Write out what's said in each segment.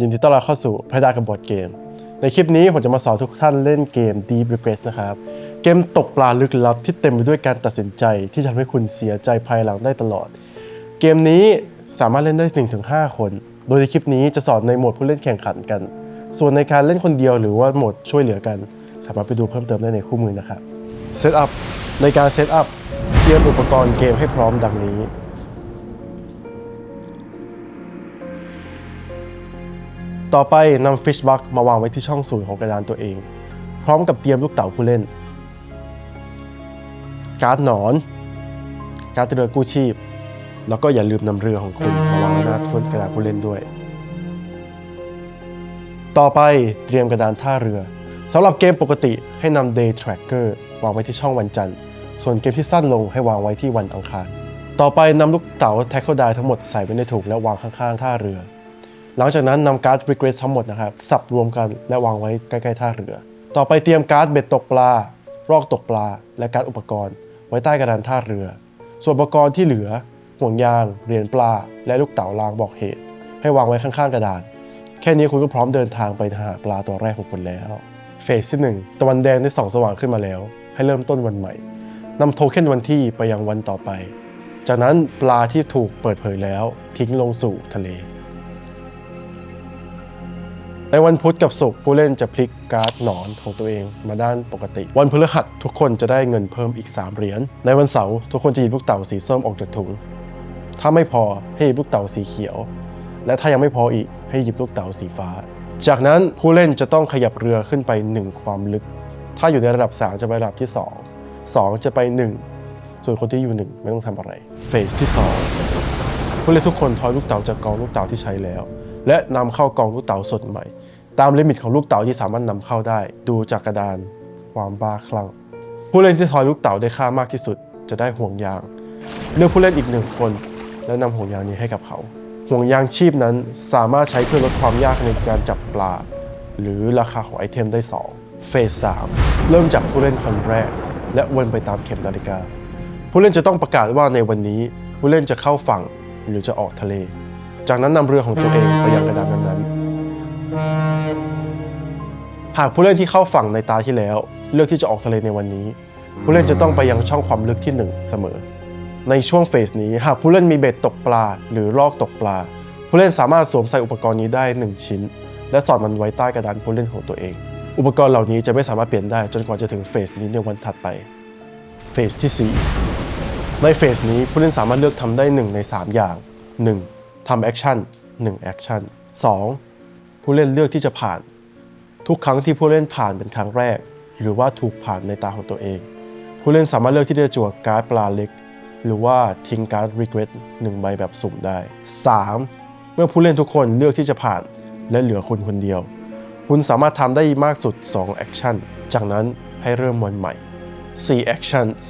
ยินดีต้อนรับเข้าสู่พระดากับบอร์ดเกม ในคลิปนี้ผมจะมาสอนทุกท่านเล่นเกม Deep Regress นะครับ เกมตกปลาลึกลับที่เต็มไปด้วยการตัดสินใจที่ทำให้คุณเสียใจภายหลังได้ตลอด เกมนี้สามารถเล่นได้ 1-5 คน โดยในคลิปนี้จะสอนในโหมดผู้เล่นแข่งขันกัน ส่วนในการเล่นคนเดียวหรือว่าโหมดช่วยเหลือกัน สามารถไปดูเพิ่มเติมได้ในคู่มือนะครับเซตอัพในการเซตอัพเตรียมอุปกรณ์เกมให้พร้อมดังนี้ ต่อไปนำฟิชบักมาวางไว้ที่ช่องศูนย์ของกระดานตัวเอง พร้อมกับเตรียมลูกเต๋าผู้เล่น การ์ดหนอน การ์ดเรือกู้ชีพ แล้วก็อย่าลืมนำเรือของคุณมาวางไว้หน้าฟุตกระดานผู้เล่นด้วย ต่อไปเตรียมกระดานท่าเรือสำหรับเกมปกติให้นำ Day Tracker วางไว้ที่ช่องวันจันทร์ ส่วนเกมที่สั้นลงให้วางไว้ที่วันอังคาร ต่อไปนำลูกเต๋า Tackle Die ทั้งหมดใส่ไว้ในถุงและวางข้างๆท่าเรือ หลังจากนั้นนำการ์ด Regress ทั้งหมดนะครับ สับรวมกันและวางไว้ใกล้ๆท่าเรือ ต่อไปเตรียมการ์ดเบ็ดตกปลา รอกตกปลา และการ์ดอุปกรณ์ ไว้ใต้กระดานท่าเรือ ส่วนอุปกรณ์ที่เหลือ ห่วงยาง เหรียญปลา และลูกเต๋าลางบอกเหตุ ให้วางไว้ข้างๆกระดาน แค่นี้คุณก็พร้อมเดินทางไปหาปลาตัวแรกของคุณแล้วเฟสที่1ตะวันแดงได้ส่องสว่างขึ้นมาแล้ว ให้เริ่มต้นวันใหม่นำโทเค็นวันที่ไปยังวันต่อไป จากนั้นปลาที่ถูกเปิดเผยแล้วทิ้งลงสู่ทะเล ในวันพุธกับศุกร์ผู้เล่นจะพลิกการ์ดหนอนของตัวเองมาด้านปกติ วันพฤหัสทุกคนจะได้เงินเพิ่มอีก 3 เหรียญ ในวันเสาร์ทุกคนจะหยิบลูกเต๋าสีส้มออกจากถุง ถ้าไม่พอให้หยิบลูกเต๋าสีเขียว และถ้ายังไม่พออีกให้หยิบลูกเต๋าสีฟ้า จากนั้นผู้เล่นจะต้องขยับเรือขึ้นไป 1 ความลึก ถ้าอยู่ในระดับ 3 จะไประดับที่ 2 2 จะไป 1 ส่วนคนที่อยู่ 1 ไม่ต้องทำอะไร เฟสที่ 2 ผู้เล่นทุกคนทอยลูกเต๋าจากกองลูกเต๋าที่ใช้แล้ว และนำเข้ากองลูกเต๋าสดใหม่ ตามลิมิตของลูกเต๋าที่สามารถนำเข้าได้ ดูจากกระดานความบ้าคลั่งผู้เล่นที่ทอยลูกเต๋าได้ค่ามากที่สุด จะได้ห่วงยาง เลือกผู้เล่นอีกหนึ่งคน และนำห่วงยางนี้ให้กับเขา ห่วงยางชีพนั้นสามารถใช้เพื่อลดความยากในการจับปลา หรือราคาของไอเทมได้2เฟส3เริ่มจากผู้เล่นคนแรก และวนไปตามเข็มนาฬิกา ผู้เล่นจะต้องประกาศว่าในวันนี้ผู้เล่นจะเข้าฝั่งหรือจะออกทะเล จากนั้นนำเรือของตัวเองไปยังกระดานนั้นๆ หากผู้เล่นที่เข้าฝั่งในตาที่แล้ว เลือกที่จะออกทะเลในวันนี้ ผู้เล่นจะต้องไปยังช่องความลึกที่ 1 เสมอ ในช่วงเฟสนี้หากผู้เล่นมีเบ็ดตกปลา หรือลอกตกปลา ผู้เล่นสามารถสวมใส่อุปกรณ์นี้ได้ 1 ชิ้น และสอดมันไว้ใต้กระดานผู้เล่นของตัวเอง อุปกรณ์เหล่านี้จะไม่สามารถเปลี่ยนได้จนกว่าจะถึงเฟสนี้ในวันถัดไปเฟสที่ 4 ในเฟสนี้ผู้เล่นสามารถเลือกทำได้ 1 ใน 3 อย่าง 1. ทำแอคชั่น1แอคชั่น 2. ผู้เล่นเลือกที่จะผ่าน ทุกครั้งที่ผู้เล่นผ่านเป็นครั้งแรก หรือว่าถูกผ่านในตาของตัวเอง ผู้เล่นสามารถเลือกที่จะจั่วการ์ดปลาเล็ก หรือว่าทิ้งการ์ด regret 1ใบแบบสุ่มได้ 3. เมื่อผู้เล่นทุกคนเลือกที่จะผ่านและเหลือคุณคนเดียว คุณสามารถทำได้มากสุด2แอคชั่นจากนั้นให้เริ่มวันใหม่4 actions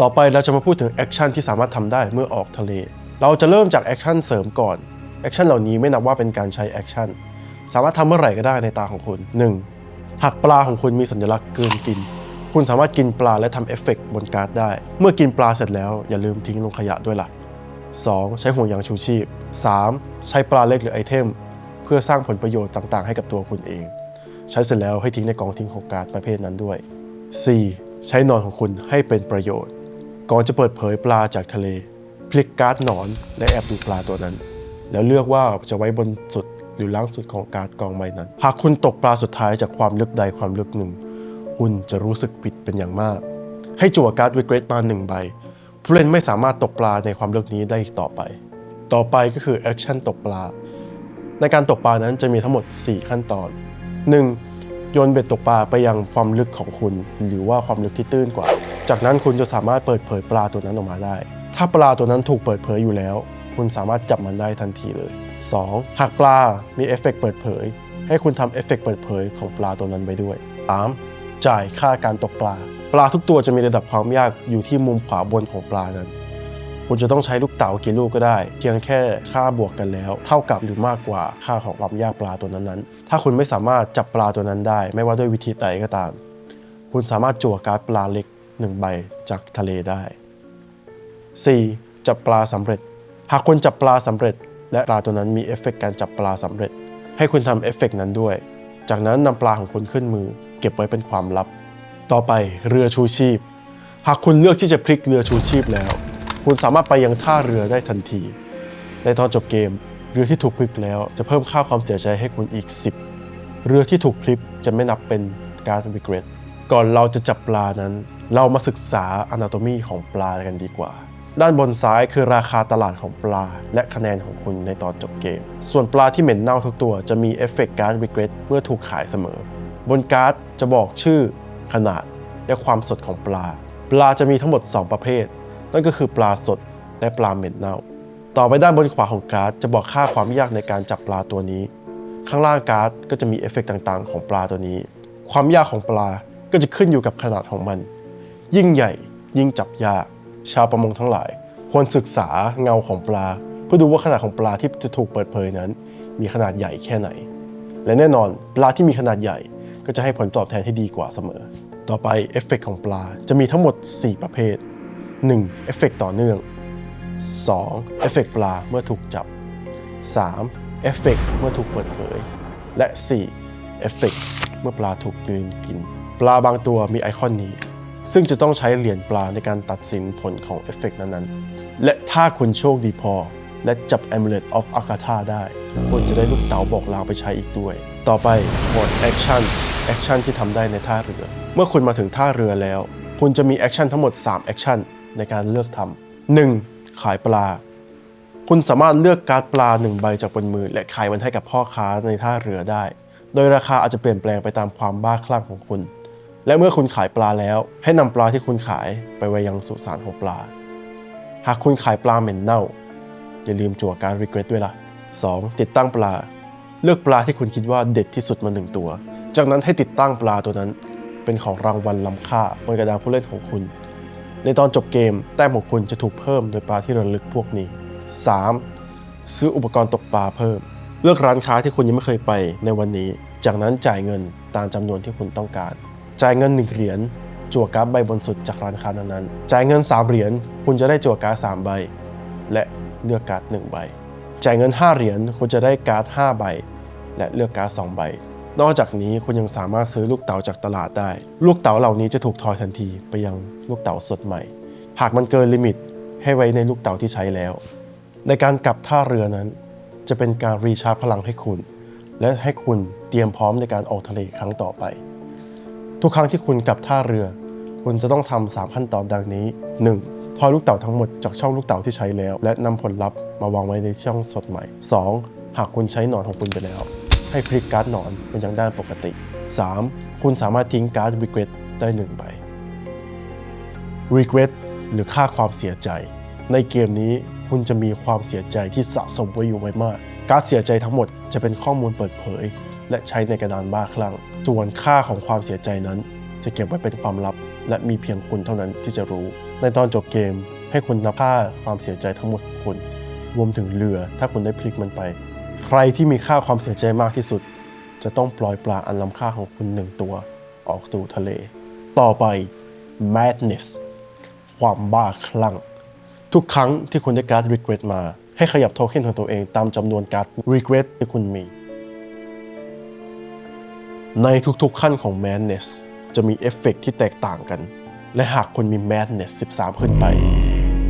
ต่อไปเราจะมาพูดถึงแอคชั่นที่สามารถทำได้เมื่อออกทะเล เราจะเริ่มจากแอคชั่นเสริมก่อนแอคชั่นเหล่านี้ไม่นับว่าเป็นการใช้แอคชั่นสามารถทำเมื่อไหร่ก็ได้ในตาของคุณ 1. หากปลาของคุณมีสัญลักษณ์เกินกิน คุณสามารถกินปลาและทำเอฟเฟกต์บนการ์ดได้ เมื่อกินปลาเสร็จแล้วอย่าลืมทิ้งลงขยะด้วยล่ะ 2. ใช้ห่วงยางชูชีพ 3. ใช้ปลาเล็กหรือไอเทม เพื่อสร้างผลประโยชน์ต่างๆ ให้กับตัวคุณเอง ใช้เสร็จแล้วให้ทิ้งในกองทิ้งของการ์ดประเภทนั้นด้วย 4. ใช้นอนของคุณให้เป็นประโยชน์ ก่อนจะเปิดเผยปลาจากทะเล พลิกการ์ดหนอนและแอบดูปลาตัวนั้น แล้วเลือกว่าจะไว้บนสุดหรือล่างสุดของการ์ดกองใบนั้น หากคุณตกปลาสุดท้ายจากความลึกใดความลึกหนึ่ง คุณจะรู้สึกผิดเป็นอย่างมาก ให้จั่วการ์ด regret มาหนึ่งใบ ผู้เล่นไม่สามารถตกปลาในความลึกนี้ได้อีกต่อไป ต่อไปก็คือ action ตกปลา ในการตกปลานั้นจะมีทั้งหมด 4 ขั้นตอน 1. โยนเบ็ดตกปลาไปยังความลึกของคุณ หรือว่าความลึกที่ตื้นกว่า จากนั้นคุณจะสามารถเปิดเผยปลาตัวนั้นออกมาได้ ถ้าปลาตัวนั้นถูกเปิดเผยอยู่แล้ว คุณสามารถจับมันได้ทันทีเลย 2. หากปลา มีเอฟเฟกต์เปิดเผย ให้คุณทำเอฟเฟกต์เปิดเผยของปลาตัวนั้นไปด้วย 3. จ่ายค่าการตกปลา ปลาทุกตัวจะมีระดับความยากอยู่ที่มุมขวาบนของปลานั้น คุณจะต้องใช้ลูกเต๋ากี่ลูกก็ได้ เพียงแค่ค่าบวกกันแล้ว เท่ากับหรือมากกว่าค่าของความยากปลาตัวนั้นๆ ถ้าคุณไม่สามารถจับปลาตัวนั้นได้ ไม่ว่าด้วยวิธีใดก็ตาม คุณสามารถจั่วการ์ดปลาเล็กหนึ่งใบจากทะเลได้ 4. จับปลาสำเร็จ หากคุณจับปลาสำเร็จ และปลาตัวนั้นมีเอฟเฟกต์การจับปลาสำเร็จ ให้คุณทำเอฟเฟกต์นั้นด้วย จากนั้นนำปลาของคุณขึ้นมือ เก็บไว้เป็นความลับ ต่อไปเรือชูชีพ หากคุณเลือกที่จะพลิกเรือชูชีพแล้ว คุณสามารถไปยังท่าเรือได้ทันที ในตอนจบเกม เรือที่ถูกพลิกแล้วจะเพิ่มค่าความเสียใจให้คุณอีก 10 เรือที่ถูกพลิกจะไม่นับเป็นการ regret ก่อนเราจะจับปลานั้น เรามาศึกษา anatomy ของปลากันดีกว่า ด้านบนซ้ายคือราคาตลาดของปลา และคะแนนของคุณในตอนจบเกม ส่วนปลาที่เหม็นเน่าทุกตัวจะมีเอฟเฟกต์การ regret เมื่อถูกขายเสมอ บนการ์ดจะบอกชื่อ ขนาด และความสดของปลา ปลาจะมีทั้งหมด 2 ประเภท นั่นก็คือปลาสดและปลาเหม็นเน่า ต่อไปด้านบนขวาของการ์ดจะบอกค่าความยากในการจับปลาตัวนี้ ข้างล่างการ์ดก็จะมีเอฟเฟกต์ต่างๆ ของปลาตัวนี้ ความยากของปลาก็จะขึ้นอยู่กับขนาดของมัน ยิ่งใหญ่ยิ่งจับยาก ชาวประมงทั้งหลาย ควรศึกษาเงาของปลา เพื่อดูว่าขนาดของปลาที่จะถูกเปิดเผยนั้น มีขนาดใหญ่แค่ไหน และแน่นอนปลาที่มีขนาดใหญ่ก็จะให้ผลตอบแทนที่ดีกว่าเสมอ ต่อไปเอฟเฟกต์ของปลาจะมีทั้งหมด 4 ประเภท 1. เอฟเฟกต์ต่อเนื่อง 2. เอฟเฟกต์ปลาเมื่อถูกจับ 3. เอฟเฟกต์เมื่อถูกเปิดเผย และ 4. เอฟเฟกต์เมื่อปลาถูกกลืนกิน ปลาบางตัวมีไอคอนนี้ ซึ่งจะต้องใช้เหรียญปลาในการตัดสินผลของเอฟเฟกต์นั้นๆ และถ้าคุณโชคดีพอ และจับ Amulet of Agatha ได้ คุณจะได้ลูกเต๋าบอกลาวไปใช้อีกด้วย ต่อไปโหมด Action Action ที่ทำได้ในท่าเรือ เมื่อคุณมาถึงท่าเรือแล้ว คุณจะมีแอคชั่นทั้งหมด3แอคชั่นในการเลือกทำ 1. ขายปลา คุณสามารถเลือกการ์ดปลาหนึ่งใบจากบนมือ และขายมันให้กับพ่อค้าในท่าเรือได้ โดยราคาอาจจะเปลี่ยนแปลงไปตามความบ้าคลั่งของคุณ และเมื่อคุณขายปลาแล้ว ให้นำปลาที่คุณขายไปไว้ยังสุสานของปลา หากคุณขายปลาเหม็นเน่า อย่าลืมจั่วการ regret ด้วยล่ะ 2. ติดตั้งปลา เลือกปลาที่คุณคิดว่าเด็ดที่สุดมาหนึ่งตัว จากนั้นให้ติดตั้งปลาตัวนั้น เป็นของรางวัลล้ำค่าบนกระดานผู้เล่นของคุณ ในตอนจบเกมแต้มของคุณจะถูกเพิ่มโดยปลาที่ระลึกพวกนี้ 3. ซื้ออุปกรณ์ตกปลาเพิ่ม เลือกร้านค้าที่คุณยังไม่เคยไปในวันนี้ จากนั้นจ่ายเงินตามจำนวนที่คุณต้องการ จ่ายเงิน 1 เหรียญจั่วการ์ดใบบนสุดจากร้านค้านั้นๆจ่ายเงิน 3 เหรียญคุณจะได้จั่วการ์ด3ใบ และเลือกการ์ด1ใบ จ่ายเงิน 5 เหรียญคุณจะได้การ์ด5ใบ และเลือกการ์ด2ใบ นอกจากนี้คุณยังสามารถซื้อลูกเต๋าจากตลาดได้ ลูกเต๋าเหล่านี้จะถูกทอยทันทีไปยังลูกเต๋าสดใหม่ หากมันเกินลิมิต ให้ไว้ในลูกเต๋าที่ใช้แล้ว ในการกลับท่าเรือนั้น จะเป็นการรีชาร์จพลังให้คุณ และให้คุณเตรียมพร้อมในการออกทะเลครั้งต่อไป ทุกครั้งที่คุณกลับท่าเรือ คุณจะต้องทำสามขั้นตอนดังนี้ 1. ทอยลูกเต๋าทั้งหมดจากช่องลูกเต๋าที่ใช้แล้ว และนำผลลัพธ์มาวางไว้ในช่องสดใหม่ 2. หากคุณใช้หนอนของคุณไปแล้ว ให้พลิกการ์ดหนอนเป็นยังด้านปกติ 3. คุณสามารถทิ้งการ์ด regret ได้หนึ่งใบ regret หรือค่าความเสียใจ ในเกมนี้คุณจะมีความเสียใจที่สะสมไว้อยู่ไว้มาก การดเสียใจทั้งหมดจะเป็นข้อมูลเปิดเผย และใช้ในกระดานบ้าคลั่ง ส่วนค่าของความเสียใจนั้น จะเก็บไว้เป็นความลับ และมีเพียงคุณเท่านั้นที่จะรู้ ในตอนจบเกมให้คุณนับค่าความเสียใจทั้งหมดของคุณ รวมถึงเรือถ้าคุณได้พลิกมันไป ใครที่มีค่าความเสียใจมากที่สุด จะต้องปล่อยปลาอันล้ำค่าของคุณหนึ่งตัวออกสู่ทะเล ต่อไป madness ความบ้าคลั่ง ทุกครั้งที่คุณได้การ์ด regret มา ให้ขยับโทเค็นของตัวเองตามจำนวนการ์ด regret ที่คุณมี ในทุกๆขั้นของ madness จะมีเอฟเฟกต์ที่แตกต่างกัน และหากคุณมี madness 13 ขึ้นไป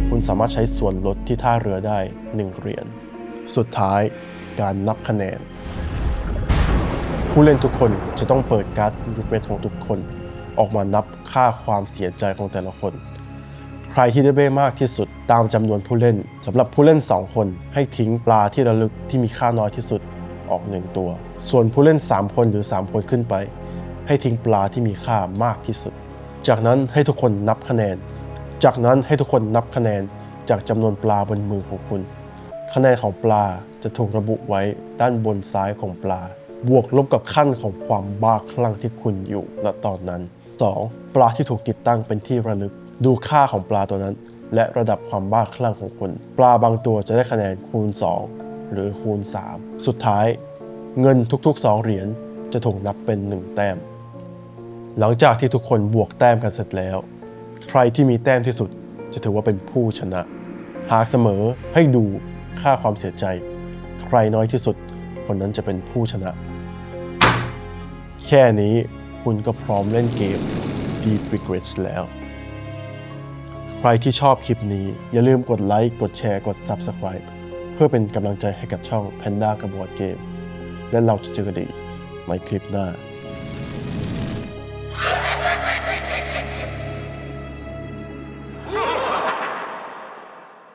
คุณสามารถใช้ส่วนลดที่ท่าเรือได้ 1 เหรียญ สุดท้ายการนับคะแนน ผู้เล่นทุกคนจะต้องเปิดการ์ด regret ของทุกคน ออกมานับค่าความเสียใจของแต่ละคน ใครที่ได้เบ้มากที่สุดตามจำนวนผู้เล่นสำหรับผู้เล่น 2 คนให้ทิ้งปลาที่ระลึกที่มีค่าน้อยที่สุด ออก 1 ตัว ส่วนผู้เล่น 3 คนหรือ 3 คนขึ้นไป ให้ทิ้งปลาที่มีค่ามากที่สุด จากนั้นให้ทุกคนนับคะแนน จากนั้นให้ทุกคนนับคะแนนจากจำนวนปลาบนมือของคุณ คะแนนของปลาจะถูกระบุไว้ด้านบนซ้ายของปลา บวกลบกับขั้นของความบ้าคลั่งที่คุณอยู่ณตอนนั้น 2. ปลาที่ถูกติดตั้งเป็นที่ระลึก ดูค่าของปลาตัวนั้น และระดับความบ้าคลั่งของคุณ ปลาบางตัวจะได้คะแนนคูณ 2 หรือคูณ 3 สุดท้าย เงินทุกๆ 2 เหรียญจะถูกนับเป็น 1 แต้ม หลังจากที่ทุกคนบวกแต้มกันเสร็จแล้ว ใครที่มีแต้มที่สุดจะถือว่าเป็นผู้ชนะ หากเสมอให้ดูค่าความเสียใจ ใครน้อยที่สุด คนนนั้นจะเป็นผู้ชนะ แค่นี้คุณก็พร้อมเล่นเกม Deep Regrets แล้ว ใครที่ชอบคลิปนี้อย่าลืมกดไลค์ กดแชร์ กด Subscribe เพื่อเป็นกำลังใจให้กับช่อง Panda กับบอร์ดเกม และเราจะเจอกันอีกในคลิปหน้า